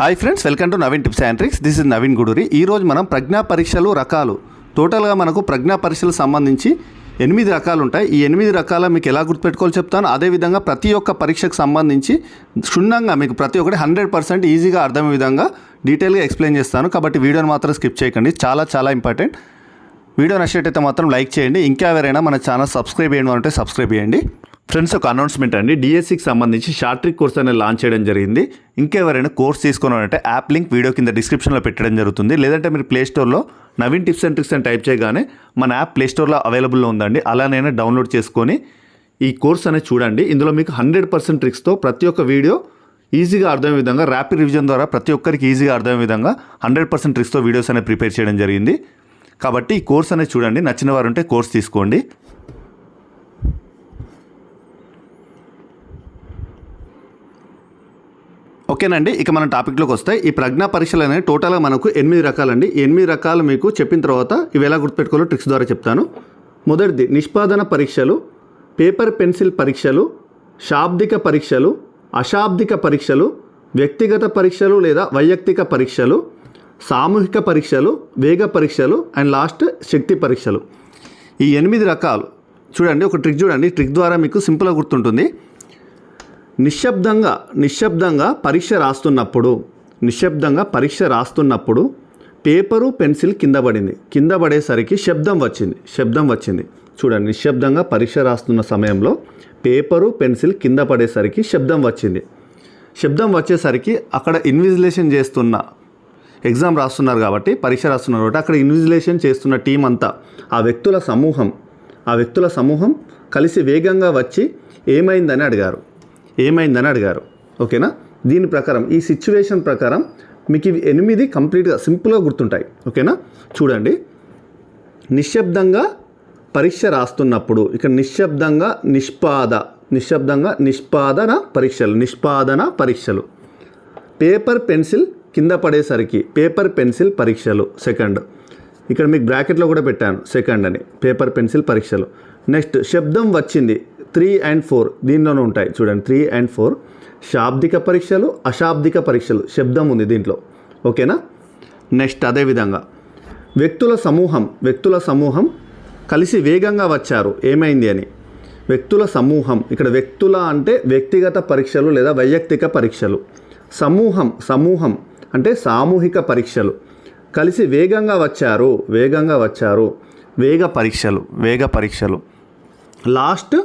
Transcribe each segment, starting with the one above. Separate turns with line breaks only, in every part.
Hi friends welcome to Naveen tips and tricks this is Naveen Guduri ఈరోజు మనం ప్రజ్ఞా పరీక్షలు రకాలు. టోటల్గా మనకు ప్రజ్ఞా పరీక్షలకు సంబంధించి ఎనిమిది రకాలు ఉంటాయి. ఈ ఎనిమిది రకాల మీకు ఎలా గుర్తుపెట్టుకోవాలో చెప్తాను. అదేవిధంగా ప్రతి ఒక్క పరీక్షకు సంబంధించి క్షుణ్ణంగా మీకు ప్రతి ఒక్కటి హండ్రెడ్ పర్సెంట్ ఈజీగా అర్థమయ్యే విధంగా డీటెయిల్గా ఎక్స్ప్లెయిన్ చేస్తాను. కాబట్టి వీడియోని మాత్రం స్కిప్ చేయకండి. చాలా చాలా ఇంపార్టెంట్ వీడియో నచ్చేటైతే మాత్రం లైక్ చేయండి. ఇంకా ఎవరైనా మన ఛానల్ సబ్స్క్రైబ్ చేయండి అంటే సబ్స్క్రైబ్ చేయండి. ఫ్రెండ్స్ ఒక అనౌన్స్మెంట్ అండి. డిఎస్సికి సంబంధించి షార్ట్ ట్రిక్ కోర్స్ అనేది లాంచ్ చేయడం జరిగింది. ఇంకెవరైనా కోర్స్ తీసుకోవాలంటే యాప్ లింక్ వీడియో కింద డిస్క్రిప్షన్లో పెట్టడం జరుగుతుంది. లేదంటే మీరు ప్లే స్టోర్లో నవీన్ టిప్స్ అండ్ ట్రిక్స్ అని టైప్ చేయగానే మన యాప్ ప్లే స్టోర్లో అవైలబుల్లో ఉందండి. అలానైనా డౌన్లోడ్ చేసుకొని ఈ కోర్స్ అనేది చూడండి. ఇందులో మీకు హండ్రెడ్ పర్సెంట్ ట్రిక్స్తో ప్రతి ఒక్క వీడియో ఈజీగా అర్థమయ్యే విధంగా ర్యాపిడ్ రివిజన్ ద్వారా ప్రతి ఒక్కరికి ఈజీగా అర్థమయ్యే విధంగా హండ్రెడ్ పర్సెంట్ ట్రిక్స్తో వీడియోస్ అనేది ప్రిపేర్ చేయడం జరిగింది. కాబట్టి ఈ కోర్స్ అనేది చూడండి. నచ్చిన వారు ఉంటే కోర్స్ తీసుకోండి. ఓకేనండి ఇక మన టాపిక్లోకి వస్తాయి ఈ ప్రజ్ఞా పరీక్షలు అనేవి టోటల్గా మనకు ఎనిమిది రకాలండి. ఎనిమిది రకాలు మీకు చెప్పిన తర్వాత ఇవి ఎలా గుర్తుపెట్టుకోవాలో ట్రిక్స్ ద్వారా చెప్తాను. మొదటిది నిష్పాదన పరీక్షలు పేపర్ పెన్సిల్ పరీక్షలు శాబ్దిక పరీక్షలు అశాబ్దిక పరీక్షలు వ్యక్తిగత పరీక్షలు లేదా వైయక్తిక పరీక్షలు సామూహిక పరీక్షలు వేగ పరీక్షలు అండ్ లాస్ట్ శక్తి పరీక్షలు. ఈ ఎనిమిది రకాలు చూడండి ఒక ట్రిక్ చూడండి. ట్రిక్ ద్వారా మీకు సింపుల్గా గుర్తుంటుంది. నిశ్శబ్దంగా నిశ్శబ్దంగా పరీక్ష రాస్తున్నప్పుడు నిశ్శబ్దంగా పరీక్ష రాస్తున్నప్పుడు పేపరు పెన్సిల్ కింద పడింది. కింద పడేసరికి శబ్దం వచ్చింది. శబ్దం వచ్చింది. చూడండి నిశ్శబ్దంగా పరీక్ష రాస్తున్న సమయంలో పేపరు పెన్సిల్ కింద పడేసరికి శబ్దం వచ్చింది. శబ్దం వచ్చేసరికి అక్కడ ఇన్విజిలేషన్ చేస్తున్న ఎగ్జామ్ రాస్తున్నారు కాబట్టి పరీక్ష రాస్తున్నారు కాబట్టి అక్కడ ఇన్విజిలేషన్ చేస్తున్న టీం అంతా ఆ వ్యక్తుల సమూహం ఆ వ్యక్తుల సమూహం కలిసి వేగంగా వచ్చి ఏమైందని అడిగారు. ఏమైందని అడిగారు. ఓకేనా? దీని ప్రకారం ఈ సిచ్యువేషన్ ప్రకారం మీకు ఇవి ఎనిమిది కంప్లీట్గా సింపుల్గా గుర్తుంటాయి. ఓకేనా? చూడండి. నిశ్శబ్దంగా పరీక్ష రాస్తున్నప్పుడు ఇక్కడ నిశ్శబ్దంగా నిష్పాద నిశ్శబ్దంగా నిష్పాదన పరీక్షలు నిష్పాదన పరీక్షలు. పేపర్ పెన్సిల్ కింద పడేసరికి పేపర్ పెన్సిల్ పరీక్షలు సెకండ్ ఇక్కడ మీకు బ్రాకెట్లో కూడా పెట్టాను సెకండ్ అని. పేపర్ పెన్సిల్ పరీక్షలు. నెక్స్ట్ శబ్దం వచ్చింది. త్రీ అండ్ ఫోర్ దీనిలోనే ఉంటాయి. చూడండి త్రీ అండ్ ఫోర్. శాబ్దిక పరీక్షలు అశాబ్దిక పరీక్షలు శబ్దం ఉంది దీంట్లో. ఓకేనా? నెక్స్ట్ అదేవిధంగా వ్యక్తుల సమూహం వ్యక్తుల సమూహం కలిసి వేగంగా వచ్చారు. ఏమైంది అని? వ్యక్తుల సమూహం. ఇక్కడ వ్యక్తుల అంటే వ్యక్తిగత పరీక్షలు లేదా వైయక్తిక పరీక్షలు. సమూహం సమూహం అంటే సామూహిక పరీక్షలు. కలిసి వేగంగా వచ్చారు వేగంగా వచ్చారు. వేగ పరీక్షలు వేగ పరీక్షలు. లాస్ట్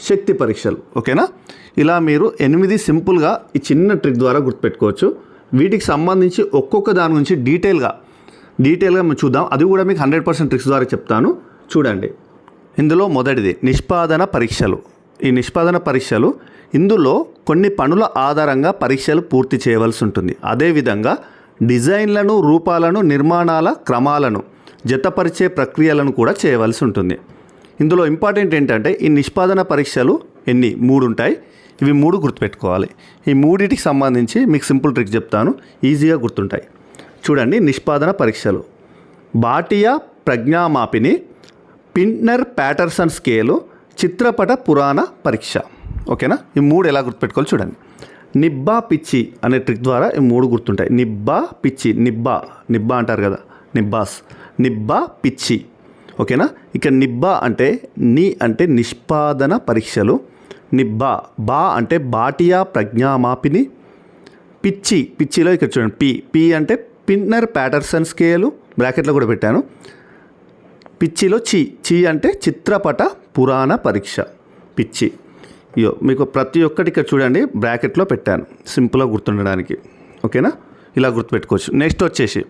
శక్తి పరీక్షలు ఓకేనా? ఇలా మీరు ఎనిమిది సింపుల్గా ఈ చిన్న ట్రిక్ ద్వారా గుర్తుపెట్టుకోవచ్చు. వీటికి సంబంధించి ఒక్కొక్క దాని గురించి డీటెయిల్గా డీటెయిల్గా మేము చూద్దాం. అది కూడా మీకు హండ్రెడ్ పర్సెంట్ ట్రిక్స్ ద్వారా చెప్తాను. చూడండి. ఇందులో మొదటిది నిష్పాదన పరీక్షలు. ఈ నిష్పాదన పరీక్షలు ఇందులో కొన్ని పనుల ఆధారంగా పరీక్షలు పూర్తి చేయవలసి ఉంటుంది. అదేవిధంగా డిజైన్లను రూపాలను నిర్మాణాల క్రమాలను జతపరిచే ప్రక్రియలను కూడా చేయవలసి ఉంటుంది. ఇందులో ఇంపార్టెంట్ ఏంటంటే ఈ నిష్పాదన పరీక్షలు ఎన్ని? మూడు ఉంటాయి ఇవి మూడు గుర్తుపెట్టుకోవాలి. ఈ మూడింటికి సంబంధించి మీకు సింపుల్ ట్రిక్ చెప్తాను. ఈజీగా గుర్తుంటాయి. చూడండి నిష్పాదన పరీక్షలు. బాటియా ప్రజ్ఞామాపిని పింట్నర్ ప్యాటర్సన్ స్కేలు చిత్రపట పురాణ పరీక్ష. ఓకేనా? ఈ మూడు ఎలా గుర్తుపెట్టుకోవాలి చూడండి. నిబ్బా పిచ్చి అనే ట్రిక్ ద్వారా ఈ మూడు గుర్తుంటాయి. నిబ్బా పిచ్చి నిబ్బా. నిబ్బా అంటారు కదా. నిబ్బాస్. నిబ్బా పిచ్చి. ఓకేనా? ఇక నిబ్బా అంటే ని అంటే నిష్పాదన పరీక్షలు. నిబ్బా బా అంటే బాటియా ప్రజ్ఞామాపిని. పిచ్చి పిచ్చిలో ఇక్కడ చూడండి. పి పి అంటే పిన్నర్ ప్యాటర్సన్ స్కేలు. బ్రాకెట్లో కూడా పెట్టాను. పిచ్చిలో చి చి అంటే చిత్రపట పురాణ పరీక్ష. పిచ్చి. ఇయో మీకు ప్రతి ఒక్కటి ఇక్కడ చూడండి. బ్రాకెట్లో పెట్టాను. సింపుల్గా గుర్తుండడానికి. ఓకేనా? ఇలా గుర్తుపెట్టుకోవచ్చు. నెక్స్ట్ వచ్చేసి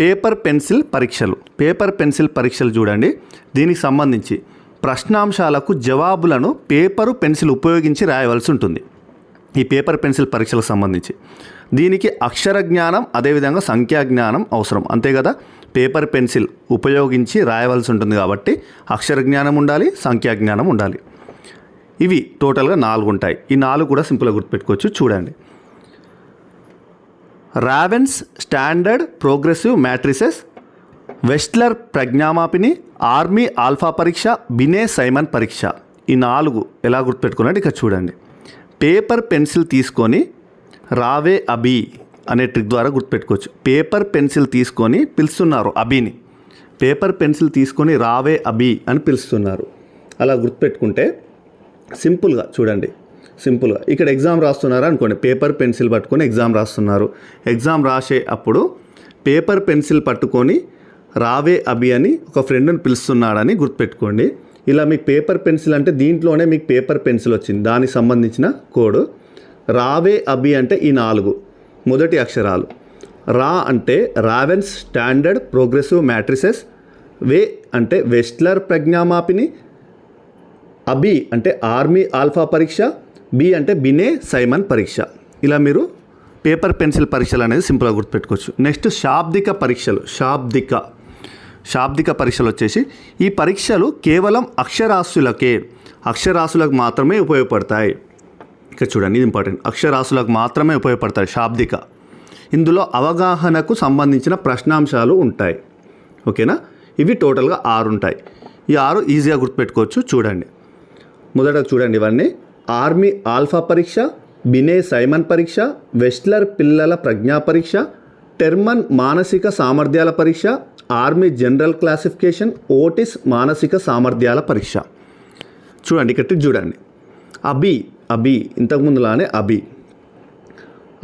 పేపర్ పెన్సిల్ పరీక్షలు. పేపర్ పెన్సిల్ పరీక్షలు చూడండి. దీనికి సంబంధించి ప్రశ్నాంశాలకు జవాబులను పేపరు పెన్సిల్ ఉపయోగించి రాయవలసి ఉంటుంది. ఈ పేపర్ పెన్సిల్ పరీక్షలకు సంబంధించి. దీనికి అక్షర జ్ఞానం అదేవిధంగా సంఖ్యా జ్ఞానం అవసరం. అంతే కదా? పేపర్ పెన్సిల్ ఉపయోగించి రాయవలసి ఉంటుంది కాబట్టి అక్షర జ్ఞానం ఉండాలి సంఖ్యా జ్ఞానం ఉండాలి. ఇవి టోటల్గా నాలుగు ఉంటాయి ఈ నాలుగు కూడా సింపుల్గా గుర్తుపెట్టుకోవచ్చు. చూడండి. Raven's standard progressive matrices Wechsler ప్రజ్ఞామాపిని army alpha పరీక్ష బినే సైమన్ పరీక్ష. ఈ నాలుగు ఎలా గుర్తుపెట్టుకున్నట్టు ఇక్కడ చూడండి. పేపర్ పెన్సిల్ తీసుకొని రావే అబి అనే ట్రిక్ ద్వారా గుర్తుపెట్టుకోవచ్చు. పేపర్ పెన్సిల్ తీసుకొని పిలుస్తున్నారు అబీని పేపర్ పెన్సిల్ తీసుకొని రావే అబీ అని పిలుస్తున్నారు. అలా గుర్తుపెట్టుకుంటే సింపుల్గా చూడండి. సింపుల్గా. ఇక్కడ ఎగ్జామ్ రాస్తున్నారు అనుకోండి. పేపర్ పెన్సిల్ పట్టుకొని ఎగ్జామ్ రాస్తున్నారు. ఎగ్జామ్ రాసే అప్పుడు పేపర్ పెన్సిల్ పట్టుకొని రావే అభి అని ఒక ఫ్రెండ్ని పిలుస్తున్నాడని గుర్తుపెట్టుకోండి. ఇలా మీకు పేపర్ పెన్సిల్ అంటే దీంట్లోనే మీకు పేపర్ పెన్సిల్ వచ్చింది. దానికి సంబంధించిన కోడ్. రావే అభి అంటే ఈ నాలుగు. మొదటి అక్షరాలు. రా అంటే రావెన్స్ స్టాండర్డ్ ప్రోగ్రెసివ్ మ్యాట్రిసెస్. వే అంటే వెస్ట్లర్ ప్రజ్ఞామాపిని. అభి అంటే ఆర్మీ ఆల్ఫా పరీక్ష. బి అంటే బినే సైమన్ పరీక్ష. ఇలా మీరు పేపర్ పెన్సిల్ పరీక్షలు అనేది సింపుల్గా గుర్తుపెట్టుకోవచ్చు. నెక్స్ట్ శాబ్దిక పరీక్షలు. శాబ్దిక. శాబ్దిక పరీక్షలు వచ్చేసి ఈ పరీక్షలు కేవలం అక్షరాస్యులకే అక్షరాస్యులకు మాత్రమే ఉపయోగపడతాయి. ఇక్కడ చూడండి ఇది ఇంపార్టెంట్ అక్షరాస్యులకు మాత్రమే ఉపయోగపడతాయి శాబ్దిక. ఇందులో అవగాహనకు సంబంధించిన ప్రశ్నాంశాలు ఉంటాయి. ఓకేనా? ఇవి టోటల్గా ఆరు ఉంటాయి. ఈ ఆరు ఈజీగా గుర్తుపెట్టుకోవచ్చు. చూడండి. మొదట చూడండి ఇవన్నీ. ఆర్మీ ఆల్ఫా పరీక్ష బినే సైమన్ పరీక్ష వెస్ట్లర్ పిల్లల ప్రజ్ఞా పరీక్ష టెర్మన్ మానసిక సామర్థ్యాల పరీక్ష ఆర్మీ జనరల్ క్లాసిఫికేషన్ ఓటిస్ మానసిక సామర్థ్యాల పరీక్ష. చూడండి ఇక్కడ చూడండి. అబి అబి ఇంతకుముందులానే అబి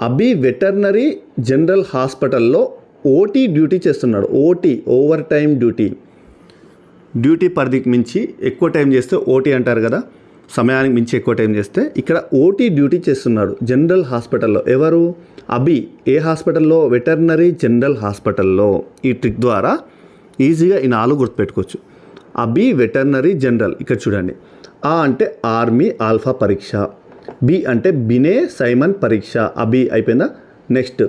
అబి వెటర్నరీ జనరల్ హాస్పిటల్లో ఓటీ డ్యూటీ చేస్తున్నాడు. OT overtime duty. డ్యూటీ పరిధికి మించి ఎక్కువ టైం చేస్తే ఓటీ అంటారు కదా. సమయానికి మించి ఎక్కువ టైం చేస్తే ఇక్కడ ఓటీ డ్యూటీ చేస్తున్నాడు జనరల్ హాస్పిటల్లో. ఎవరు? అభి. ఏ హాస్పిటల్లో? వెటర్నరీ జనరల్ హాస్పిటల్లో. ఈ ట్రిక్ ద్వారా ఈజీగా ఈ నాలుగు గుర్తుపెట్టుకోవచ్చు. Abhi veterinary general. ఇక్కడ చూడండి. ఆ అంటే ఆర్మీ ఆల్ఫా పరీక్ష. బి అంటే బినే సైమన్ పరీక్ష. అభి అయిపోయిందా? నెక్స్ట్.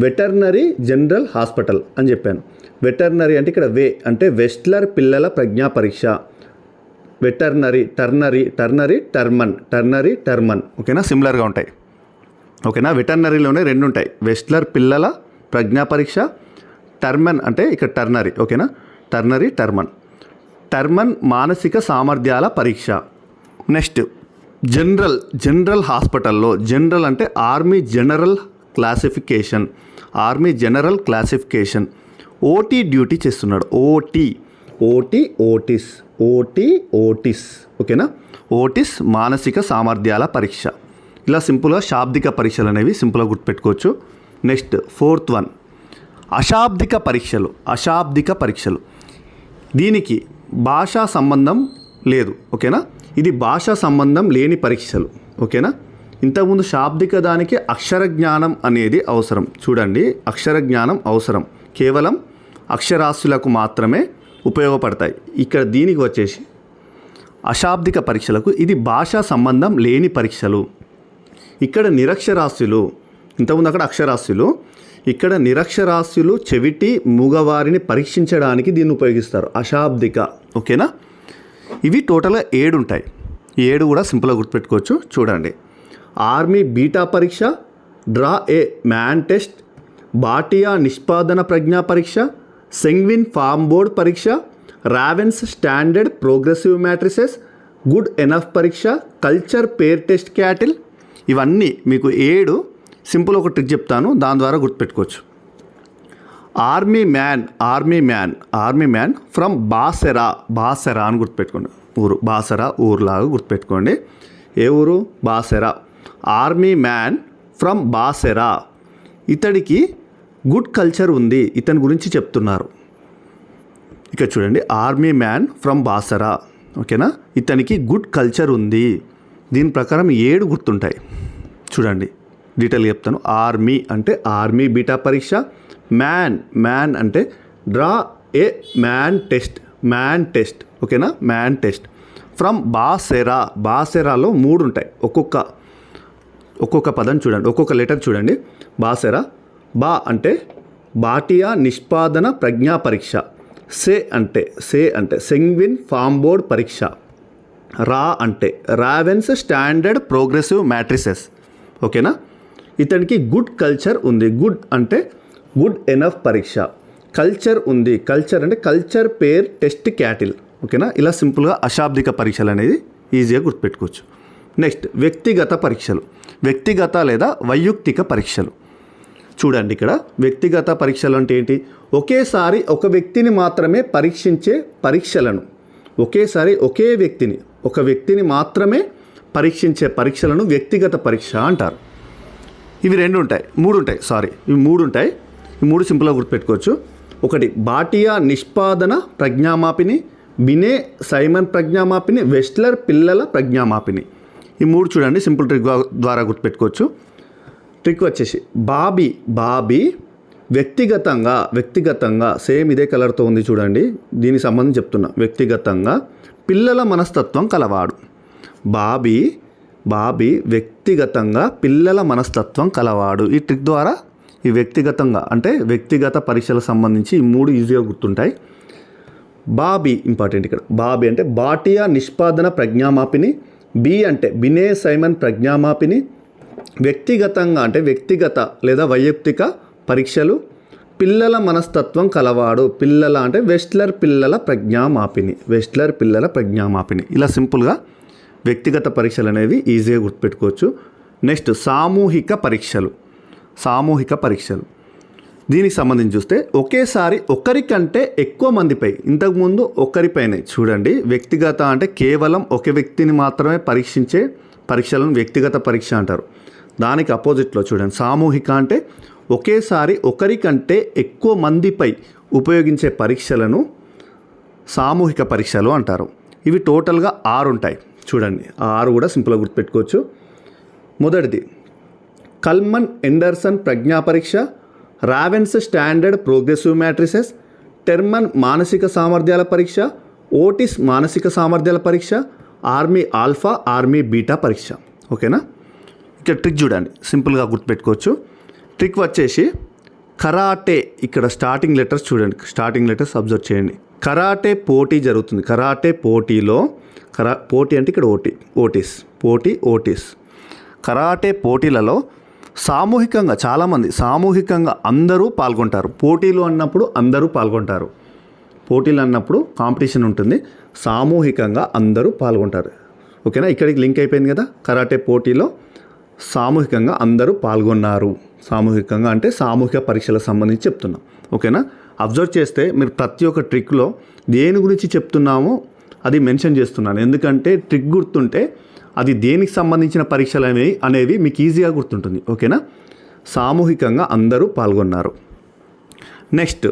వెటర్నరీ జనరల్ హాస్పిటల్ అని చెప్పాను. వెటర్నరీ అంటే ఇక్కడ వే అంటే వెస్ట్లర్ పిల్లల ప్రజ్ఞా పరీక్ష. Veterinary ternary ternary Terman ternary Terman. ఓకేనా? సిమిలర్గా ఉంటాయి. ఓకేనా? వెటర్నరీలోనే రెండు ఉంటాయి. వెస్ట్లర్ పిల్లల ప్రజ్ఞా పరీక్ష టర్మన్ అంటే ఇక్కడ టర్నరీ ఓకేనా? టర్నరీ టర్మన్ టర్మన్ మానసిక సామర్థ్యాల పరీక్ష. నెక్స్ట్ జనరల్ జనరల్ హాస్పిటల్లో జనరల్ అంటే army general classification army general classification OT duty చేస్తున్నాడు. OT OT Otis OT Otis ఓకేనా? ఓటిస్ మానసిక సామర్థ్యాల పరీక్ష. ఇలా సింపుల్గా శాబ్దిక పరీక్షలు అనేవి సింపుల్గా గుర్తుపెట్టుకోవచ్చు. Next fourth one. అశాబ్దిక పరీక్షలు అశాబ్దిక పరీక్షలు. దీనికి భాషా సంబంధం లేదు ఓకేనా? ఇది భాషా సంబంధం లేని పరీక్షలు ఓకేనా? ఇంతకుముందు శాబ్దిక దానికి అక్షర జ్ఞానం అనేది అవసరం. చూడండి అక్షర జ్ఞానం అవసరం. కేవలం అక్షరాస్యులకు మాత్రమే ఉపయోగపడతాయి. ఇక్కడ దీనికి వచ్చేసి అశాబ్దిక పరీక్షలకు ఇది భాషా సంబంధం లేని పరీక్షలు. ఇక్కడ నిరక్షరాస్యులు ఇంతకుముందు అక్కడ అక్షరాస్యులు ఇక్కడ నిరక్షరాస్యులు చెవిటి మూగవారిని పరీక్షించడానికి దీన్ని ఉపయోగిస్తారు. అశాబ్దిక ఓకేనా? ఇవి టోటల్గా ఏడు ఉంటాయి. ఏడు కూడా సింపుల్గా గుర్తుపెట్టుకోవచ్చు. చూడండి. ఆర్మీ బీటా పరీక్ష draw a man test Bhatia నిష్పాదన ప్రజ్ఞా పరీక్ష సెంగ్విన్ ఫామ్ బోర్డ్ పరీక్ష Raven's standard progressive matrices good enough పరీక్ష కల్చర్ పేర్ టెస్ట్ క్యాటిల్. ఇవన్నీ మీకు ఏడు సింపుల్ ఒక ట్రిక్ చెప్తాను దాని ద్వారా గుర్తుపెట్టుకోవచ్చు. Army man army man army man from Basera Basera అని గుర్తుపెట్టుకోండి. ఊరు బాసెరా ఊరులాగా గుర్తుపెట్టుకోండి. ఏ ఊరు? Basera. Army man from Basera. ఇతడికి గుడ్ కల్చర్ ఉంది ఇతని గురించి చెప్తున్నారు. ఇక్కడ చూడండి ఆర్మీ మ్యాన్ ఫ్రమ్ బాసరా ఓకేనా? ఇతనికి గుడ్ కల్చర్ ఉంది. దీని ప్రకారం ఏడు గుర్తుంటాయి. చూడండి డీటెయిల్ చెప్తాను. ఆర్మీ అంటే ఆర్మీ బీటా పరీక్ష మ్యాన్ మ్యాన్ అంటే draw a man test man test ఓకేనా? Man test. ఫ్రమ్ బాసెరా బాసెరాలో మూడు ఉంటాయి. ఒక్కొక్క ఒక్కొక్క పదం చూడండి ఒక్కొక్క లెటర్ చూడండి. బాసెరా బా అంటే బాటియా నిష్పాదన ప్రజ్ఞా పరీక్ష. సే అంటే సే అంటే సెంగ్విన్ ఫామ్ బోర్డ్ పరీక్ష. రా అంటే రావెన్స్ స్టాండర్డ్ ప్రోగ్రెసివ్ మ్యాట్రిసెస్. ఓకేనా? ఇతనికి గుడ్ కల్చర్ ఉంది. గుడ్ అంటే గుడ్ ఎనఫ్ పరీక్ష. కల్చర్ ఉంది. కల్చర్ అంటే కల్చర్ పేర్ టెస్ట్ క్యాటిల్. ఓకేనా? ఇలా సింపుల్గా అశాబ్దిక పరీక్షలు అనేది ఈజీగా గుర్తుపెట్టుకోవచ్చు. నెక్స్ట్ వ్యక్తిగత పరీక్షలు. వ్యక్తిగత లేదా వైయక్తిక పరీక్షలు. చూడండి ఇక్కడ. వ్యక్తిగత పరీక్షలు అంటే ఏంటి? ఒకేసారి ఒక వ్యక్తిని మాత్రమే పరీక్షించే పరీక్షలను. ఒకేసారి ఒకే వ్యక్తిని ఒక వ్యక్తిని మాత్రమే పరీక్షించే పరీక్షలను వ్యక్తిగత పరీక్ష అంటారు. ఇవి రెండు ఉంటాయి మూడు ఉంటాయి సారీ ఇవి మూడు ఉంటాయి. ఈ మూడు సింపుల్గా గుర్తుపెట్టుకోవచ్చు. ఒకటి బాటియా నిష్పాదన ప్రజ్ఞామాపిని బినే సైమన్ ప్రజ్ఞామాపిని వెస్ట్లర్ పిల్లల ప్రజ్ఞామాపిని. ఈ మూడు చూడండి సింపుల్ ట్రిక్ ద్వారా గుర్తుపెట్టుకోవచ్చు. ట్రిక్ వచ్చేసి బాబీ బాబీ వ్యక్తిగతంగా వ్యక్తిగతంగా సేమ్ ఇదే కలర్తో ఉంది చూడండి దీనికి సంబంధించి చెప్తున్నా. వ్యక్తిగతంగా పిల్లల మనస్తత్వం కలవాడు. బాబీ బాబీ వ్యక్తిగతంగా పిల్లల మనస్తత్వం కలవాడు. ఈ ట్రిక్ ద్వారా ఈ వ్యక్తిగతంగా అంటే వ్యక్తిగత పరీక్షలకు సంబంధించి ఈ మూడు ఈజీగా గుర్తుంటాయి. బాబీ ఇంపార్టెంట్ ఇక్కడ. బాబీ అంటే బాటియా నిష్పాదన ప్రజ్ఞామాపిని బి అంటే బినే సైమన్ ప్రజ్ఞామాపిని వ్యక్తిగతంగా అంటే వ్యక్తిగత లేదా వైయక్తిక పరీక్షలు పిల్లల మనస్తత్వం కలవాడు. పిల్లల అంటే వెస్ట్లర్ పిల్లల ప్రజ్ఞామాపిని. వెస్ట్లర్ పిల్లల ప్రజ్ఞామాపిని. ఇలా సింపుల్గా వ్యక్తిగత పరీక్షలు అనేవి ఈజీగా గుర్తుపెట్టుకోవచ్చు. నెక్స్ట్ సామూహిక పరీక్షలు. సామూహిక పరీక్షలు. దీనికి సంబంధించి చూస్తే ఒకేసారి ఒకరికంటే ఎక్కువ మందిపై ఇంతకుముందు ఒకరిపైనే చూడండి. వ్యక్తిగత అంటే కేవలం ఒక వ్యక్తిని మాత్రమే పరీక్షించే పరీక్షలను వ్యక్తిగత పరీక్ష అంటారు. దానికి అపోజిట్లో చూడండి. సామూహిక అంటే ఒకేసారి ఒకరికంటే ఎక్కువ మందిపై ఉపయోగించే పరీక్షలను సామూహిక పరీక్షలు అంటారు. ఇవి టోటల్గా ఆరు ఉంటాయి. చూడండి. ఆ ఆరు కూడా సింపుల్గా గుర్తుపెట్టుకోవచ్చు. మొదటిది కల్మన్ ఎండర్సన్ ప్రజ్ఞా పరీక్ష Raven's standard progressive matrices Terman మానసిక సామర్థ్యాల పరీక్ష ఓటిస్ మానసిక సామర్థ్యాల పరీక్ష ఆర్మీ ఆల్ఫా ఆర్మీ బీటా పరీక్ష. ఓకేనా? ఇక్కడ ట్రిక్ చూడండి. సింపుల్గా గుర్తుపెట్టుకోవచ్చు. ట్రిక్ వచ్చేసి కరాటే ఇక్కడ స్టార్టింగ్ లెటర్స్ చూడండి. స్టార్టింగ్ లెటర్స్ అబ్జర్వ్ చేయండి. కరాటే పోటీ జరుగుతుంది. కరాటే పోటీలో కరా పోటీ అంటే ఇక్కడ ఓటీ ఓటీస్. పోటీ ఓటీస్. కరాటే పోటీలలో సామూహికంగా చాలామంది సామూహికంగా అందరూ పాల్గొంటారు. పోటీలు అన్నప్పుడు అందరూ పాల్గొంటారు. పోటీలు అన్నప్పుడు కాంపిటీషన్ ఉంటుంది. సామూహికంగా అందరూ పాల్గొంటారు. ఓకేనా? ఇక్కడికి లింక్ అయిపోయింది కదా? కరాటే పోటీలో సామూహికంగా అందరూ పాల్గొన్నారు. సామూహికంగా అంటే సామూహిక పరీక్షలకు సంబంధించి చెప్తున్నాం. ఓకేనా? అబ్జర్వ్ చేస్తే మీరు ప్రతి ఒక్క ట్రిక్లో దేని గురించి చెప్తున్నామో అది మెన్షన్ చేస్తున్నాను. ఎందుకంటే ట్రిక్ గుర్తుంటే అది దేనికి సంబంధించిన పరీక్షలు అనేవి అనేవి మీకు ఈజీగా గుర్తుంటుంది. ఓకేనా? సామూహికంగా అందరూ పాల్గొన్నారు. నెక్స్ట్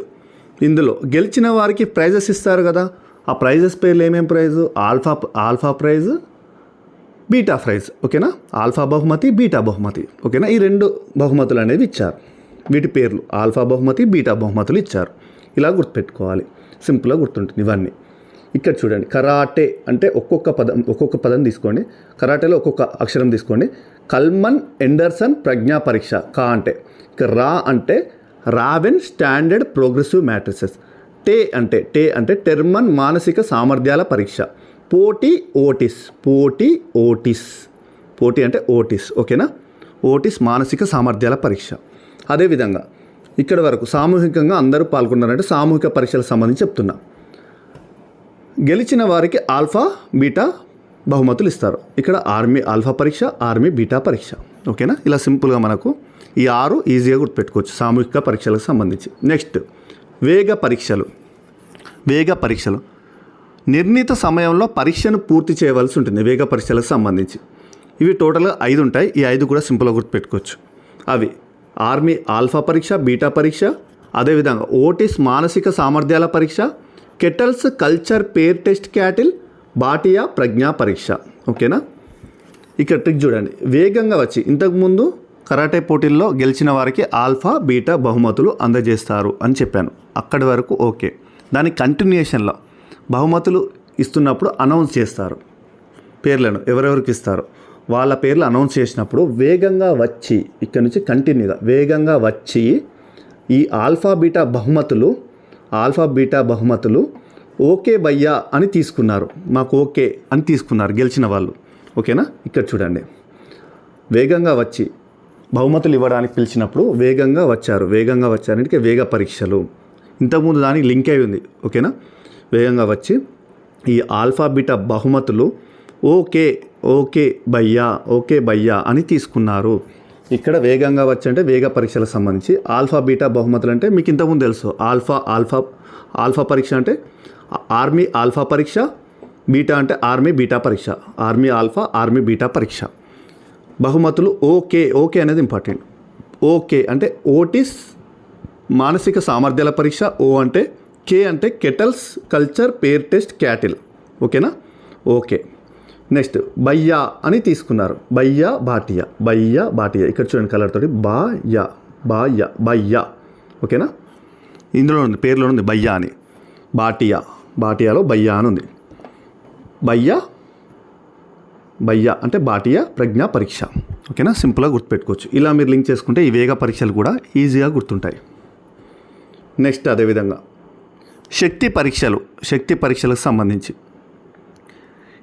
ఇందులో గెలిచిన వారికి ప్రైజెస్ ఇస్తారు కదా. ఆ ప్రైజెస్ పేర్లు ఏమేమి prize? Alpha alpha prize beta prize ఓకేనా? ఆల్ఫా బహుమతి బీటా బహుమతి ఓకేనా? ఈ రెండు బహుమతులు అనేవి ఇచ్చారు. వీటి పేర్లు ఆల్ఫా బహుమతి బీటా బహుమతులు ఇచ్చారు. ఇలా గుర్తుపెట్టుకోవాలి. సింపుల్గా గుర్తుంటుంది ఇవన్నీ. ఇక్కడ చూడండి కరాటే అంటే ఒక్కొక్క పదం ఒక్కొక్క పదం తీసుకోండి. కరాటేలో ఒక్కొక్క అక్షరం తీసుకోండి. కల్మన్ ఎండర్సన్ ప్రజ్ఞా పరీక్ష కా అంటే. ఇక రా అంటే రావెన్ స్టాండర్డ్ ప్రోగ్రెసివ్ మ్యాట్రిసెస్. టే అంటే టే అంటే టెర్మన్ మానసిక సామర్థ్యాల పరీక్ష. పోటీ ఓటిస్ పోటీ ఓటిస్. పోటీ అంటే ఓటిస్ ఓకేనా? ఓటిస్ మానసిక సామర్థ్యాల పరీక్ష. అదేవిధంగా ఇక్కడ వరకు సామూహికంగా అందరూ పాల్గొన్నారంటే సామూహిక పరీక్షలకు సంబంధించి చెప్తున్నా. గెలిచిన వారికి ఆల్ఫా బీటా బహుమతులు ఇస్తారు. ఇక్కడ ఆర్మీ ఆల్ఫా పరీక్ష ఆర్మీ బీటా పరీక్ష. ఓకేనా? ఇలా సింపుల్గా మనకు ఈ ఆరు ఈజీగా గుర్తుపెట్టుకోవచ్చు సామూహిక పరీక్షలకు సంబంధించి. నెక్స్ట్ వేగ పరీక్షలు. వేగ పరీక్షలు. నిర్ణీత సమయంలో పరీక్షను పూర్తి చేయవలసి ఉంటుంది వేగ పరీక్షలకు సంబంధించి. ఇవి టోటల్గా ఐదు ఉంటాయి. ఈ ఐదు కూడా సింపుల్గా గుర్తుపెట్టుకోవచ్చు. అవి ఆర్మీ ఆల్ఫా పరీక్ష బీటా పరీక్ష అదేవిధంగా ఓటిస్ మానసిక సామర్థ్యాల పరీక్ష Cattell's culture fair test Cattell Bhatia ప్రజ్ఞా పరీక్ష. ఓకేనా? ఇక్కడ ట్రిక్ చూడండి. వేగంగా వచ్చి ఇంతకుముందు కరాటే పోటీల్లో గెలిచిన వారికి ఆల్ఫా బీటా బహుమతులు అందజేస్తారు అని చెప్పాను. అక్కడి వరకు ఓకే. దాని కంటిన్యూషన్లో బహుమతులు ఇస్తున్నప్పుడు అనౌన్స్ చేస్తారు. పేర్లను ఎవరెవరికి ఇస్తారు? వాళ్ళ పేర్లు అనౌన్స్ చేసినప్పుడు వేగంగా వచ్చి ఇక్కడ నుంచి కంటిన్యూగా వేగంగా వచ్చి ఈ ఆల్ఫా బీటా బహుమతులు ఆల్ఫా బీటా బహుమతులు ఓకే భయ్యా అని తీసుకున్నారు. మాకు ఓకే అని తీసుకున్నారు గెలిచిన వాళ్ళు. ఓకేనా? ఇక్కడ చూడండి. వేగంగా వచ్చి బహుమతులు ఇవ్వడానికి పిలిచినప్పుడు వేగంగా వచ్చారు. వేగంగా వచ్చారంటే వేగ పరీక్షలు. ఇంతకుముందు దానికి లింక్ అయి ఉంది. ఓకేనా? వేగంగా వచ్చి ఈ ఆల్ఫా బీటా బహుమతులు ఓకే ఓకే భయ్యా ఓకే భయ్యా అని తీసుకున్నారు. ఇక్కడ వేగంగా వచ్చి అంటే వేగ పరీక్షలకు సంబంధించి ఆల్ఫా బీటా బహుమతులు అంటే మీకు ఇంతకుముందు తెలుసు. ఆల్ఫా ఆల్ఫా ఆల్ఫా పరీక్ష అంటే ఆర్మీ ఆల్ఫా పరీక్ష బీటా అంటే ఆర్మీ బీటా పరీక్ష. ఆర్మీ ఆల్ఫా ఆర్మీ బీటా పరీక్ష. బహుమతులు ఓకే ఓకే అనేది ఇంపార్టెంట్. ఓకే అంటే ఓటిస్ మానసిక సామర్థ్యాల పరీక్ష ఓ అంటే కే అంటే Cattell's culture fair test Cattell ఓకేనా ఓకే నెక్స్ట్ బయ్యా అని తీసుకున్నారు. బయ్యా బాటియా. బయ్యా బాటియా. ఇక్కడ చూడండి కలర్ తోటి. బాయా బాయా బయ్యా. ఓకేనా ఇందులో ఉంది పేరులో ఉంది బయ్యా అని. బాటియా బాటియాలో బయ్యా అని ఉంది. బయ్యా బయ్యా అంటే బాటియా ప్రజ్ఞా పరీక్ష. ఓకేనా సింపుల్గా గుర్తుపెట్టుకోవచ్చు. ఇలా మీరు లింక్ చేసుకుంటే ఈ వేగ పరీక్షలు కూడా ఈజీగా గుర్తుంటాయి. నెక్స్ట్ అదేవిధంగా శక్తి పరీక్షలు శక్తి పరీక్షలకు సంబంధించి.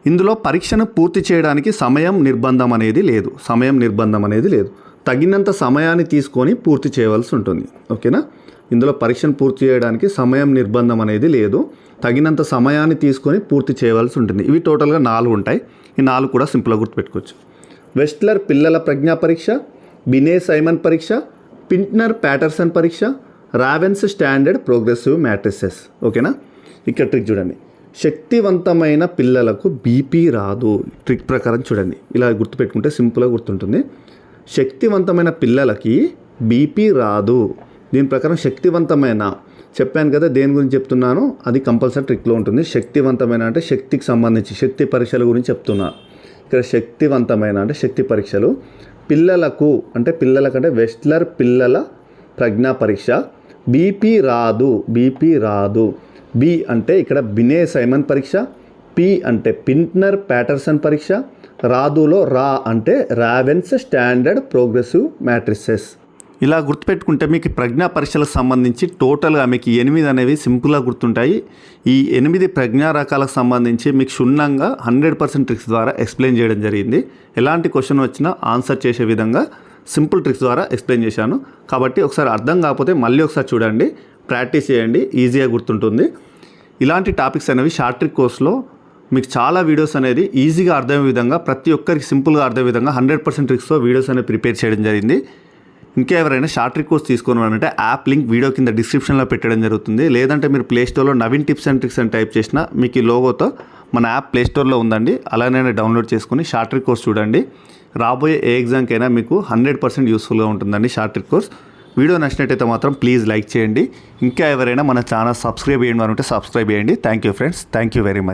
ఇందులో పరీక్షను పూర్తి చేయడానికి సమయం నిర్బంధం అనేది లేదు. సమయం నిర్బంధం అనేది లేదు. తగినంత సమయాన్ని తీసుకొని పూర్తి చేయవలసి ఉంటుంది. ఓకేనా? ఇందులో పరీక్షను పూర్తి చేయడానికి సమయం నిర్బంధం అనేది లేదు. తగినంత సమయాన్ని తీసుకొని పూర్తి చేయవలసి ఉంటుంది. ఇవి టోటల్గా నాలుగు ఉంటాయి. ఈ నాలుగు కూడా సింపుల్గా గుర్తుపెట్టుకోవచ్చు. వెస్ట్లర్ పిల్లల ప్రజ్ఞా పరీక్ష బినే సైమన్ పరీక్ష పింట్నర్ ప్యాటర్సన్ పరీక్ష రావెన్స్ స్టాండర్డ్ ప్రోగ్రెసివ్ మ్యాట్రిసెస్ ఓకేనా ఇక్కడ ట్రిక్ చూడండి. శక్తివంతమైన పిల్లలకు బీపీ రాదు. ట్రిక్ ప్రకారం చూడండి. ఇలా గుర్తుపెట్టుకుంటే సింపుల్గా గుర్తుంటుంది. శక్తివంతమైన పిల్లలకి బీపీ రాదు. దీని ప్రకారం శక్తివంతమైన. చెప్పాను కదా దేని గురించి చెప్తున్నాను? అది కంపల్సరీ ట్రిక్లో ఉంటుంది. శక్తివంతమైన అంటే శక్తికి సంబంధించి శక్తి పరీక్షల గురించి చెప్తున్నా. ఇక్కడ శక్తివంతమైన అంటే శక్తి పరీక్షలు. పిల్లలకు అంటే పిల్లలకంటే వెస్ట్లర్ పిల్లల ప్రజ్ఞా పరీక్ష. బీపీ రాదు బీపీ రాదు. బి అంటే ఇక్కడ బినే సైమన్ పరీక్ష పి అంటే పింట్నర్ ప్యాటర్సన్ పరీక్ష రాదులో రా అంటే రావెన్స్ స్టాండర్డ్ ప్రోగ్రెసివ్ మ్యాట్రిసెస్. ఇలా గుర్తుపెట్టుకుంటే మీకు ప్రజ్ఞా పరీక్షలకు సంబంధించి టోటల్గా మీకు ఎనిమిది అనేవి సింపుల్గా గుర్తుంటాయి. ఈ ఎనిమిది ప్రజ్ఞా రకాలకు సంబంధించి మీకు క్షుణ్ణంగా హండ్రెడ్ పర్సెంట్ ట్రిక్స్ ద్వారా ఎక్స్ప్లెయిన్ చేయడం జరిగింది. ఎలాంటి క్వశ్చన్ వచ్చినా ఆన్సర్ చేసే విధంగా సింపుల్ ట్రిక్స్ ద్వారా ఎక్స్ప్లెయిన్ చేశాను. కాబట్టి ఒకసారి అర్థం కాకపోతే మళ్ళీ ఒకసారి చూడండి. ప్రాక్టీస్ చేయండి. ఈజీగా గుర్తుంటుంది. ఇలాంటి టాపిక్స్ అనేవి షార్ట్ ట్రిక్ కోర్స్లో మీకు చాలా వీడియోస్ అనేది ఈజీగా అర్థమయ్యే విధంగా ప్రతి ఒక్కరికి సింపుల్గా అర్థమయ్యే విధంగా హండ్రెడ్ పర్సెంట్ ట్రిక్స్తో వీడియోస్ అనేవి ప్రిపేర్ చేయడం జరిగింది. ఇంకా ఎవరైనా షార్ట్ ట్రిక్ కోర్స్ తీసుకోవాలంటే యాప్ లింక్ వీడియో కింద డిస్క్రిప్షన్లో పెట్టడం జరుగుతుంది. లేదంటే మీరు ప్లేస్టోర్లో నవీన్ టిప్స్ అండ్ ట్రిక్స్ అని టైప్ చేసినా మీకు ఈ లోగోతో మన యాప్ ప్లేస్టోర్లో ఉందండి. అలానే డౌన్లోడ్ చేసుకుని షార్ట్ ట్రిక్ కోర్స్ చూడండి. రాబోయే ఏ ఎగ్జామ్కైనా మీకు హండ్రెడ్ పర్సెంట్ యూస్ఫుల్గా ఉంటుందండి షార్ట్ ట్రిక్ కోర్స్. వీడియో నచ్చినట్టయితే మాత్రం ప్లీజ్ లైక్ చేయండి. ఇంకా ఎవరైనా మన ఛానల్ సబ్స్క్రైబ్ చేయండి అనుకుంటే సబ్స్క్రైబ్ చేయండి. Thank you friends. Thank you very much.